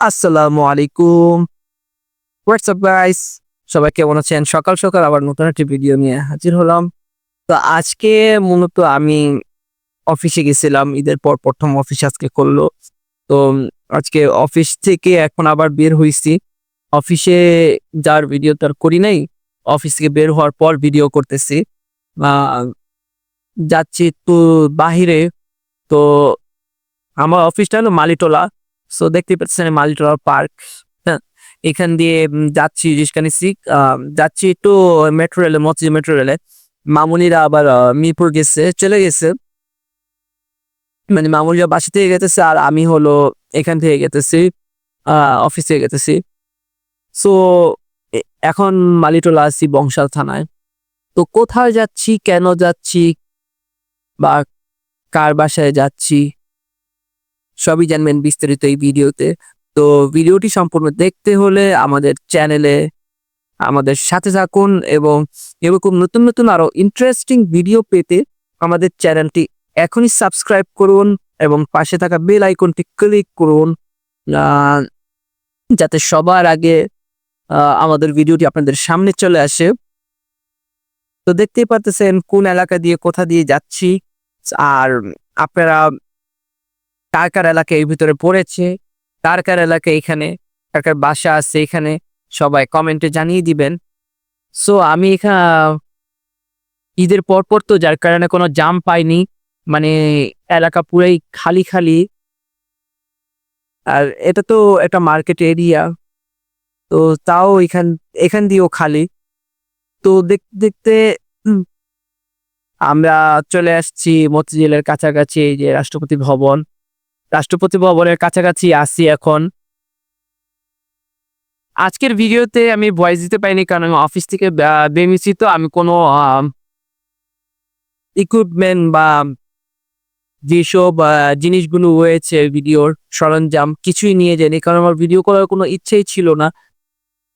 আসসালামু আলাইকুম। WhatsApp guys সবাই কেমন আছেন? সকাল সকাল আবার নতুন একটি ভিডিও নিয়ে হাজির হলাম। তো আজকে মূলত আমি অফিসে গেছিলাম। ঈদের পর প্রথম অফিস আজকে করল। তো আজকে অফিস থেকে এখন আবার বের হয়েছি অফিসে যার ভিডিও তার করি নাই অফিস থেকে বের হওয়ার পর ভিডিও করতেছি। যাচ্ছি তো বাহিরে। তো আমার অফিসটা হলো মালিটোলা। সো দেখতে পাচ্ছেন মালিটোলা পার্ক হ্যাঁ? এখান দিয়ে যাচ্ছি নিচ্ছি আহ, যাচ্ছি একটু মেট্রো রেলে মতিঝি মেট্রো রেলে মামুনিরা আবার মিরপুর গেছে চলে গেছে। মানে মামুনিরা বাসা থেকে গেতেছে আর আমি হলো এখান থেকে গেতেছি অফিস থেকে গেতেছি। সো এখন মালিটোলা আছি বংশাল থানায়। তো কোথায় যাচ্ছি কেন যাচ্ছি বা কার বাসায় যাচ্ছি? সবই জানবেন বিস্তারিত এই ভিডিওতে। তো ভিডিওটি সম্পূর্ণ দেখতে হলে আমাদের চ্যানেলে আমাদের সাথে থাকুন এবং এরকম নতুন নতুন আরও ইন্টারেস্টিং ভিডিও পেতে আমাদের চ্যানেলটি এখনই সাবস্ক্রাইব করুন এবং পাশে থাকা বেল আইকনটি ক্লিক করুন যাতে সবার আগে আমাদের ভিডিওটি আপনাদের সামনে চলে আসে। তো দেখতেই পারতেছেন কোন এলাকা দিয়ে কোথা দিয়ে যাচ্ছি। আর আপনারা কার কার এলাকা এর ভিতরে পড়েছে। কার কার এলাকা এখানে কার কার বাসা আছে এখানে, সবাই কমেন্টে জানিয়ে দিবেন। সো আমি এখানে ঈদের পর পর তো যার কারণে কোনো জাম পাইনি মানে এলাকা পুরাই খালি খালি। আর এটা তো একটা মার্কেট এরিয়া তো তাও এখান এখান দিয়েও খালি। তো দেখতে দেখতে আমরা চলে আসছি মতিঝিলের কাছাকাছি এই যে রাষ্ট্রপতি ভবন। রাষ্ট্রপতি ভবনের কাছাকাছি আসি এখন। আজকের ভিডিওতে আমি ভয়েস দিতে পারিনি কারণ আমি অফিস থেকে বে- বেরিয়েছি তো আমি কোনো ইকুইপমেন্ট বা, যেসব জিনিসগুলো রয়েছে ভিডিওর সরঞ্জাম কিছুই নিয়ে যায়নি কারণ আমার ভিডিও করার কোনো ইচ্ছেই ছিল না।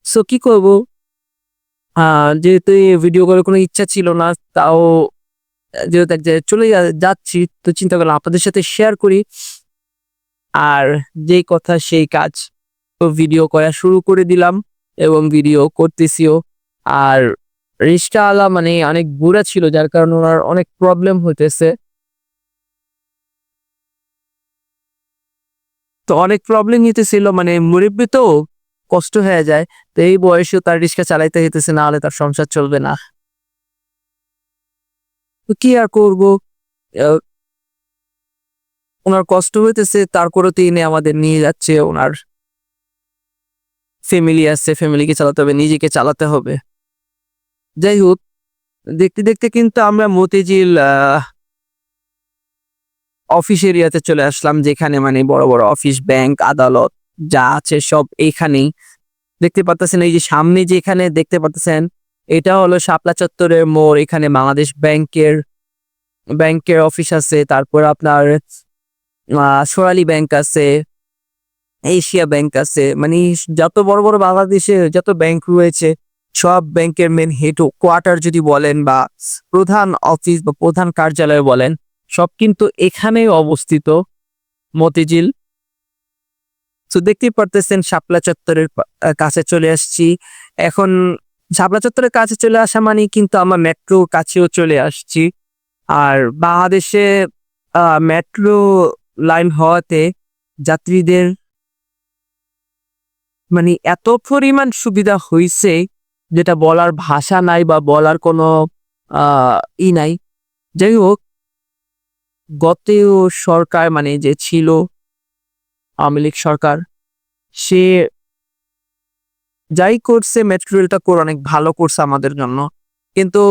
সো কি করব? যেহেতু ভিডিও করার কোনো ইচ্ছা ছিল না, তাও, যেহেতু চলে যাচ্ছি, তো চিন্তা করলাম আপনাদের সাথে শেয়ার করি। আর যেই কথা সেই কাজ তো ভিডিও করা শুরু করে দিলাম এবং ভিডিও করতেছিও। আর রিক্সাওয়ালা মানে অনেক বুড়া ছিল, যার কারণে ওনার অনেক প্রবলেম হইতেছে। তো অনেক প্রবলেম হইতেছিল মানে মুরব্বী তো কষ্ট হয়ে যায়, তো এই বয়সেও তার রিক্সা চালাইতে হইতেছে, না হলে তার সংসার চলবে না। তো কি আর করব? ওনার কষ্ট হইতেছে, তারপরেও তিনি আমাদের নিয়ে যাচ্ছে, ওনার ফ্যামিলি আছে ফ্যামিলিকে চালাতে হবে, নিজেকে চালাতে হবে। যাই হোক, দেখতে দেখতে কিন্তু আমরা মতিঝিল অফিস এরিয়াতে চলে আসলাম, যেখানে মানে বড় বড় অফিস ব্যাংক আদালত যা আছে সব এইখানেই দেখতে পাচ্ছেন এই যে সামনে যেখানে দেখতে পাচ্ছেন এটা হলো শাপলা চত্বরের মোড়, এখানে বাংলাদেশ ব্যাংকের ব্যাংকের অফিস আছে, তারপর আপনার সোনালী ব্যাংক আছে, এশিয়া ব্যাংক আছে মানে যত বড় বড় বাংলাদেশে যত ব্যাংক রয়েছে, সব ব্যাংকের মেন হেড কোয়ার্টার যদি বলেন বা প্রধান অফিস বা প্রধান কার্যালয় বলেন, সব কিন্তু এখানেই অবস্থিত মতিঝিল। তো দেখতেই পারতেছেন শাপলা চত্বরের কাছে চলে আসছি। এখন শাপলা চত্বরের কাছে চলে আসা মানে কিন্তু আমরা মেট্রোর কাছেও চলে আসছি। আর বাংলাদেশে মেট্রো লাইন হওয়াতে যাত্রীদের মানে এত পরিমাণ সুবিধা হয়েছে যেটা বলার ভাষা নাই বা বলার কোনো ই নাই। যাই হোক গত সরকার মানে যে ছিল আওয়ামী লীগ সরকার, সে যাই করছে, মেট্রো রেলটা করে অনেক ভালো করছে আমাদের জন্য। কিন্তু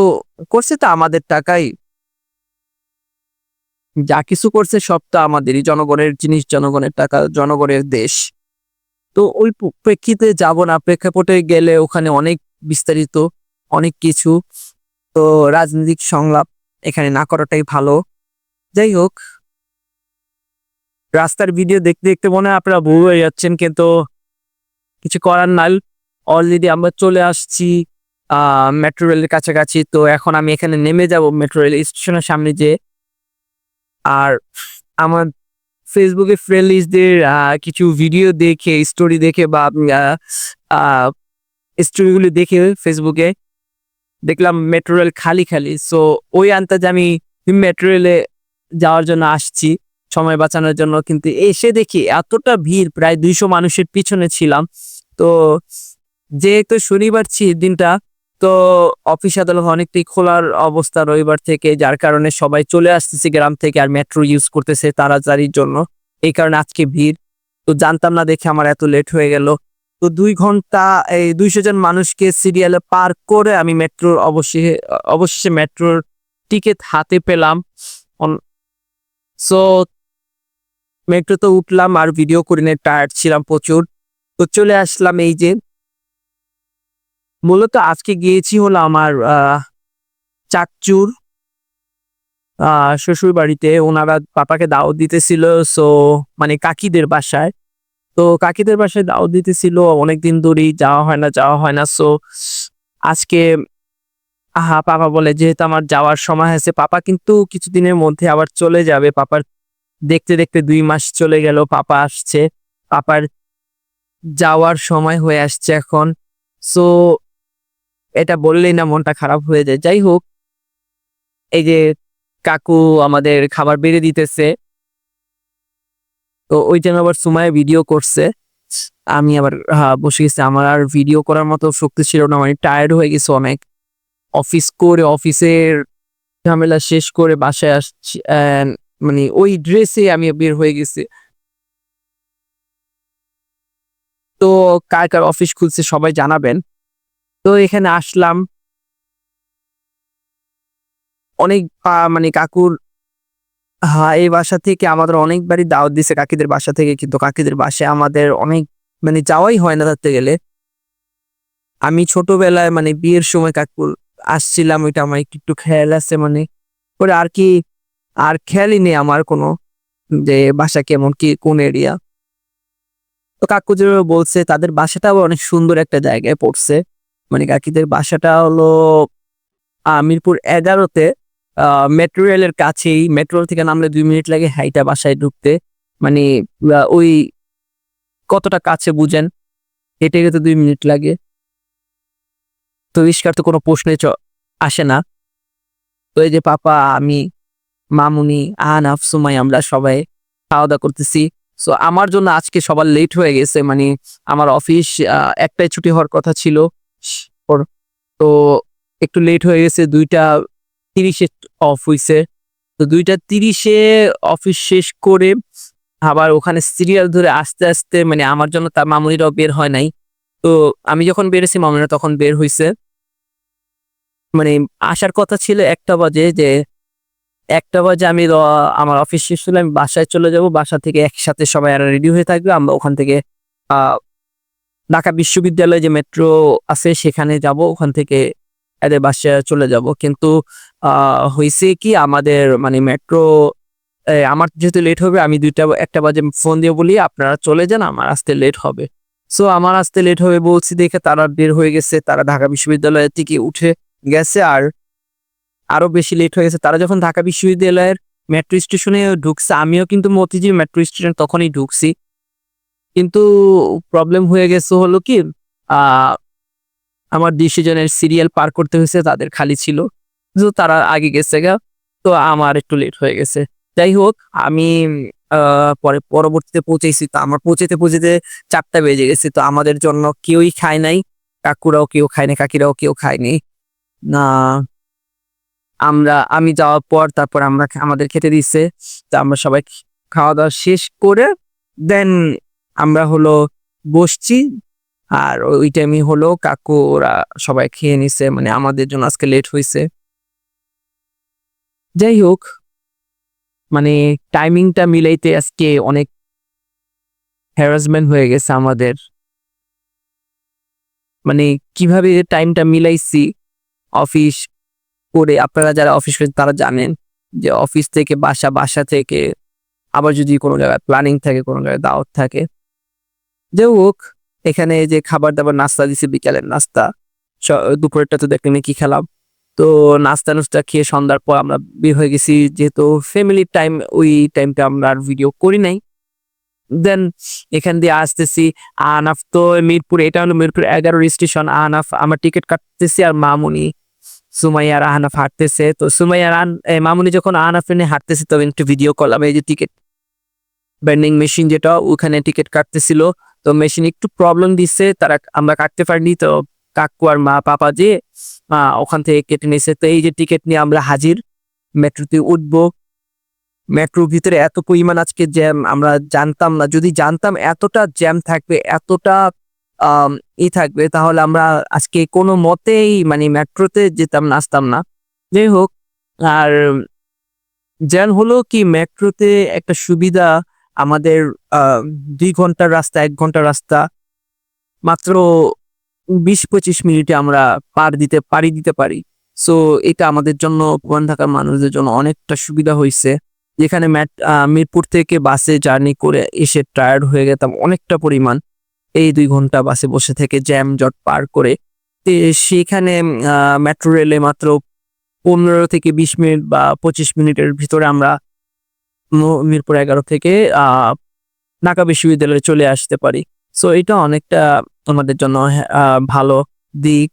করছে তো আমাদের টাকাই। যা কিছু করছে সব তো আমাদেরই, জনগণের জিনিস, জনগণের টাকা, জনগণের দেশ। তো ওই প্রেক্ষিতে যাব না, প্রেক্ষাপটে গেলে ওখানে অনেক বিস্তারিত, অনেক কিছু। তো রাজনৈতিক সংলাপ এখানে না করাটাই ভালো। যাই হোক, রাস্তার ভিডিও দেখতে দেখতে মনে হয় আপনারা ভুল হয়ে যাচ্ছেন, কিন্তু কিছু করার নাই। অলরেডি আমরা চলে আসছি মেট্রো রেলের কাছাকাছি। তো এখন আমি এখানে নেমে যাব মেট্রো রেল স্টেশনের সামনে যে আর আমার ফেসবুকে ফ্রেন্ড লিস্টদের কিছু ভিডিও দেখে স্টোরি দেখে বা স্টোরিগুলি দেখে ফেসবুকে দেখলাম মেট্রো রেল খালি খালি। সো ওই আন্তাজে আমি মেট্রো রেলে যাওয়ার জন্য আসছি, সময় বাঁচানোর জন্য। কিন্তু এসে দেখি এতটা ভিড়, প্রায় দুইশো মানুষের পিছনে ছিলাম। তো, যেহেতু শনিবার দিনটা তো অফিস আদালত অনেকটাই খোলার অবস্থা রবিবার থেকে, যার কারণে সবাই চলে আসতেছে গ্রাম থেকে আর মেট্রো ইউজ করতেছে তাড়াতাড়ির জন্য। এই কারণে আজকে ভিড়। তো জানতাম না দেখে আমার এত লেট হয়ে গেল। তো দুই ঘণ্টা, এই দুইশো জন মানুষকে সিরিয়ালে পার করে আমি মেট্রোর অবশেষে অবশেষে মেট্রোর টিকিট হাতে পেলাম। সো মেট্রোতে উঠলাম আর ভিডিও করে নিয়ে টায়ার্ড ছিলাম প্রচুর। তো চলে আসলাম এই যে মূলত আজকে গিয়েছি হলো আমার চাকচুর শ্বশুর বাড়িতে ওনারা পাপাকে দাওয়াত দিতেছিল, সো মানে কাকিদের বাসায়। তো কাকিদের বাসায় দাওয়াত দিতেছিল, অনেকদিন ধরেই যাওয়া হয় না, যাওয়া হয় না, সো আজকে, আহা, পাপা বলে, যেহেতু আমার যাওয়ার সময় আছে পাপা কিন্তু কিছুদিনের মধ্যে আবার চলে যাবে। পাপার দেখতে দেখতে দুই মাস চলে গেল, পাপা আসছে। পাপার যাওয়ার সময় হয়ে আসছে এখন। সো এটা বললেই না মনটা খারাপ হয়ে যায়। যাই হোক এই যে কাকু আমাদের খাবার বেড়ে দিতেছে তো ওই জন্য আবার সুমায় ভিডিও করছে। আমি আবার হ্যাঁ, বসে গেছি। আমার আর ভিডিও করার মতো শক্তি ছিল না। মানে টায়ার্ড হয়ে গেছে অনেক। অফিস করে অফিসের ঝামেলা শেষ করে বাসায় আসছি মানে ওই ড্রেসে আমি বের হয়ে গেছি। তো কার কার অফিস খুলছে সবাই জানাবেন। তো এখানে আসলাম। অনেক মানে কাকুর হ্যাঁ এই বাসা থেকে আমাদের অনেকবারই দাওয়াত দিছে কাকিদের বাসা থেকে, কিন্তু কাকিদের বাসায় আমাদের অনেক মানে যাওয়াই হয় না ধরতে গেলে। আমি ছোটবেলায় মানে বিয়ের সময় কাকুর আসছিলাম, ওইটা আমার একটু একটু খেয়াল আছে মানে পরে আর কি, আর খেয়ালই নেই আমার কোনো, যে বাসা কেমন, কি, কোন এরিয়া তো কাকু যেভাবে বলছে, তাদের বাসাটাও অনেক সুন্দর একটা জায়গায় পড়ছে। মানে কাকিদের বাসাটা হলো মিরপুর এগারোতে মেট্রো রেলের কাছেই। মেট্রো থেকে নামলে দুই মিনিট লাগে হাইটা বাসায় ঢুকতে। মানে ওই কতটা কাছে বুঝেন, হেঁটে গেতে দুই মিনিট লাগে। তো রিস্কার তো কোনো প্রশ্নে আসে না। তো এই যে পাপা, আমি, মামুনি আহনাফ সুমাই আমরা সবাই খাওয়া দাওয়া করতেছি। সো আমার জন্য আজকে সবার লেট হয়ে গেছে। মানে আমার অফিস একটাই ছুটি হওয়ার কথা ছিল। তো একটু লেট হয়ে গেছে, দুইটা তিরিশে অফ হইছে। তো দুইটা তিরিশে অফিস শেষ করে আবার ওখানে সিরিয়াল ধরে আস্তে আস্তে মানে আমার জন্য তার মামুনিরাও বের হয় নাই। তো আমি যখন বেরেছি মামুনিরা তখন বের হইছে। মানে আসার কথা ছিল একটা বাজে যে একটা বাজে আমি আমার অফিস শেষ হলে আমি বাসায় চলে যাব, বাসা থেকে একসাথে সবাই আর রেডি হয়ে থাকবে, আমরা ওখান থেকে ঢাকা বিশ্ববিদ্যালয়ে যে মেট্রো আছে, সেখানে যাব, ওখান থেকে এদের বাসায় চলে যাব। কিন্তু হয়েছে কি আমাদের মানে মেট্রো আমার যেহেতু লেট হবে, আমি দুইটা, একটা বাজে ফোন দিয়ে বলি, আপনারা চলে যান, আমার আসতে লেট হবে। সো আমার আসতে লেট হবে বলছি, দেখে তারা বের হয়ে গেছে, তারা ঢাকা বিশ্ববিদ্যালয় থেকে উঠে গেছে, আর আরও বেশি লেট হয়ে গেছে। তারা যখন ঢাকা বিশ্ববিদ্যালয়ের মেট্রো স্টেশনে ঢুকছে, আমিও কিন্তু মতিঝিল মেট্রো স্টেশন তখনই ঢুকছি। কিন্তু প্রবলেম হয়ে গেছে হলো কি আমার ডিসিশনের সিরিয়াল পার করতে হয়েছে, তাদের খালি ছিল। তো তারা আগে গেছে গা, তো আমার একটু লেট হয়ে গেছে। যাই হোক, আমি পরে পরবর্তীতে পৌঁছেছি। তো আমার পৌঁছেতে পৌঁছেতে চারটা বেজে গেছে। তো আমাদের জন্য কেউই খায় নাই। কাকুরাও কেউ খায়নি কাকিরাও কেউ খায়নি না, আমরা, আমি যাওয়ার পর তারপর আমরা আমাদের খেতে দিচ্ছে তো আমরা সবাই খাওয়া দাওয়া শেষ করে দেন আমরা হলো বসছি, আর ওই টাইমই হলো কাকু ওরা সবাই খেয়ে নিছে মানে আমাদের জন্য আজকে লেট হয়েছে যাই হোক মানে টাইমিংটা মিলাইতে আজকে অনেক হ্যারাসমেন্ট হয়ে গেছে আমাদের। মানে কীভাবে টাইমটা মিলাইছি অফিস করে, আপনারা যারা অফিস করেন তারা জানেন যে অফিস থেকে বাসা বাসা থেকে আবার যদি কোনো জায়গায় প্ল্যানিং থাকে, কোনো জায়গায় দাওয়াত থাকে যাই হোক, এখানে যে খাবার দাবার নাস্তা দিছে বিকালের নাস্তা। দুপুরেরটা তো দেখলেন কি খেলাম। তো নাস্তা নুস্তা খেয়ে সন্ধ্যার পর আমরা বের হয়ে গেছি, যেহেতু ফ্যামিলির টাইম ওই টাইমটা আমরা আর ভিডিও করি নাই। দেন এখান দিয়ে আসতেছি, আনাফ তো মিরপুর, এটা হলো মিরপুর এগারো স্টেশন আনাফ, আমার টিকিট কাটতেছি আর মামুনি, সুমাইয়া আর আহনাফ হাঁটতেছে। তো সুমাইয়া মামুনি যখন আহনাফ নিয়ে হাঁটতেছে তখন একটু ভিডিও করলাম, এই যে টিকিট বেন্ডিং মেশিন যেটা, ওখানে টিকিট কাটতেছিল। তো মেশিন একটু প্রবলেম দিচ্ছে, তারা আমরা কাটতে পারিনি, তো কাকু আর মা পাপা যে ওখান থেকে কেটে নিয়েছে। তো এই যে টিকিট নিয়ে আমরা হাজির, মেট্রোতে উঠবো। মেট্রোর ভিতরে এত পরিমাণ আজকে জ্যাম আমরা জানতাম না। যদি জানতাম এতটা জ্যাম থাকবে, এতটা ই থাকবে, তাহলে আমরা আজকে কোনো মতেই মানে মেট্রোতে যেতাম না আসতাম না। যাই হোক, আর জ্যাম হলো কি, মেট্রোতে একটা সুবিধা আমাদের দুই ঘণ্টার রাস্তা, এক ঘণ্টার রাস্তা, মাত্র বিশ পঁচিশ মিনিটে আমরা পার দিতে পারি দিতে পারি। সো এটা আমাদের জন্য পুরান ঢাকার মানুষদের জন্য অনেকটা সুবিধা হয়েছে। যেখানে ম্যাট মিরপুর থেকে বাসে জার্নি করে এসে টায়ার্ড হয়ে গেতাম অনেকটা পরিমাণ। এই দুই ঘণ্টা বাসে বসে থেকে জ্যাম জট পার করে। সেখানে মেট্রো রেলে মাত্র পনেরো থেকে বিশ মিনিট বা পঁচিশ মিনিটের ভিতরে আমরা মিরপুর এগারো থেকে ঢাকা বিশ্ববিদ্যালয়ে চলে আসতে পারি। সো এটা অনেকটা আমাদের জন্য ভালো দিক।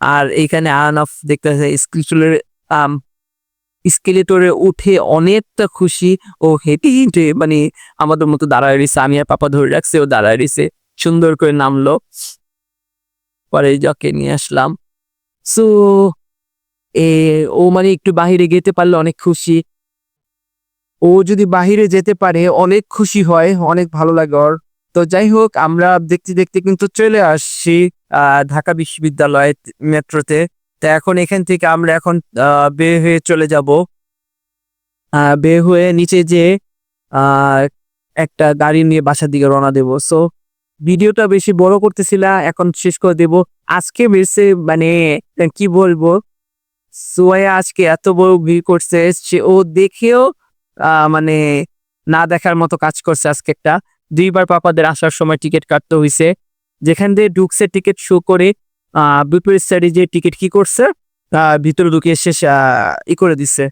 আর এখানে এইখানে আনাফ দেখতেছে স্কিলেটরে স্কেলেটরে উঠে অনেকটা খুশি ও হেঁটে হেঁটে মানে আমাদের মতো দাঁড়ায় রয়েছে। আমি আর পাপা ধরে রাখছে, ও দাঁড়ায় রয়েছে। সুন্দর করে নামলো। পরে যাকে নিয়ে আসলাম। সো, এ, ও মানে একটু বাহিরে যেতে পারলে অনেক খুশি। ও যদি বাহিরে যেতে পারে, অনেক খুশি হয়, অনেক ভালো লাগে ওর। তো যাই হোক, আমরা দেখতে দেখতে কিন্তু চলে আসছি ঢাকা বিশ্ববিদ্যালয় মেট্রোতে। তো এখন এখান থেকে আমরা এখন বের হয়ে চলে যাব। বের হয়ে নিচে যে একটা গাড়ি নিয়ে বাসার দিকে রওনা দেব। সো, ভিডিওটা বেশি বড় করতেছিলাম এখন শেষ করে দেব। আজকে বেশি মানে কি বলব? সোয়া আজকে এত বড় ভিড় করছে, সে ও দেখেও মানে না দেখার মতো কাজ করছে আজকে একটা। দুইবার পাপাদের আসার সময় টিকিট কাটতে হয়েছে যেখান দিয়ে ঢুকছে টিকিট শো করে বিপরীত সাইডে যে টিকিট কি করছে ভিতরে ঢুকিয়ে শেষ ই করে দিচ্ছে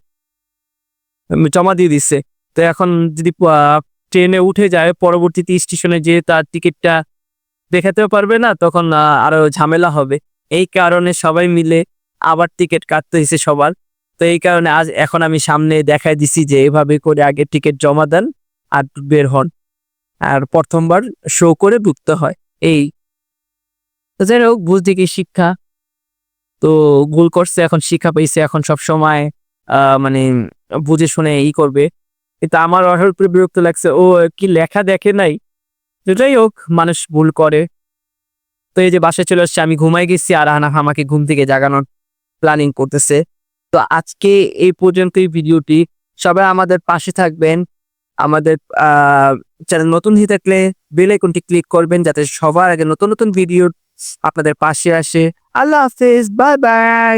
জমা দিয়ে দিচ্ছে তো এখন যদি ট্রেনে উঠে যায়, পরবর্তীতে স্টেশনে যে তার টিকিটটা দেখাতেও পারবে না, তখন আরও ঝামেলা হবে। এই কারণে সবাই মিলে আবার টিকিট কাটতে হয়েছে সবার। তো এই কারণে আজ এখন আমি সামনে দেখাই দিছি যে এভাবে করে আগে টিকিট জমা দেন আর বের হন। আর প্রথমবার শো করে ঢুকতে হয়। এই। তো যাই হোক ভুল থেকে শিক্ষা। তো ভুল করছে, এখন শিক্ষা পেয়েছে, এখন সব সময় মানে বুঝে শুনে ই করবে। কিন্তু আমার উপরে বিরক্ত লাগছে। ও কি লেখা দেখে নাই? যাই হোক, মানুষ ভুল করে। তো এই যে বাসায় চলে আসছে, আমি ঘুমাই গেছি, আর আমাকে ঘুম থেকে জাগানোর প্ল্যানিং করতেছে। তো আজকে এই পর্যন্ত এই ভিডিওটি। সবাই আমাদের পাশে থাকবেন। আমাদের চ্যানেল নতুন হয়ে থাকলে বেল আইকনটি ক্লিক করবেন যাতে সবার আগে নতুন নতুন ভিডিও আপনাদের পাশে আসে। আল্লাহ হাফেজ, বাই বাই।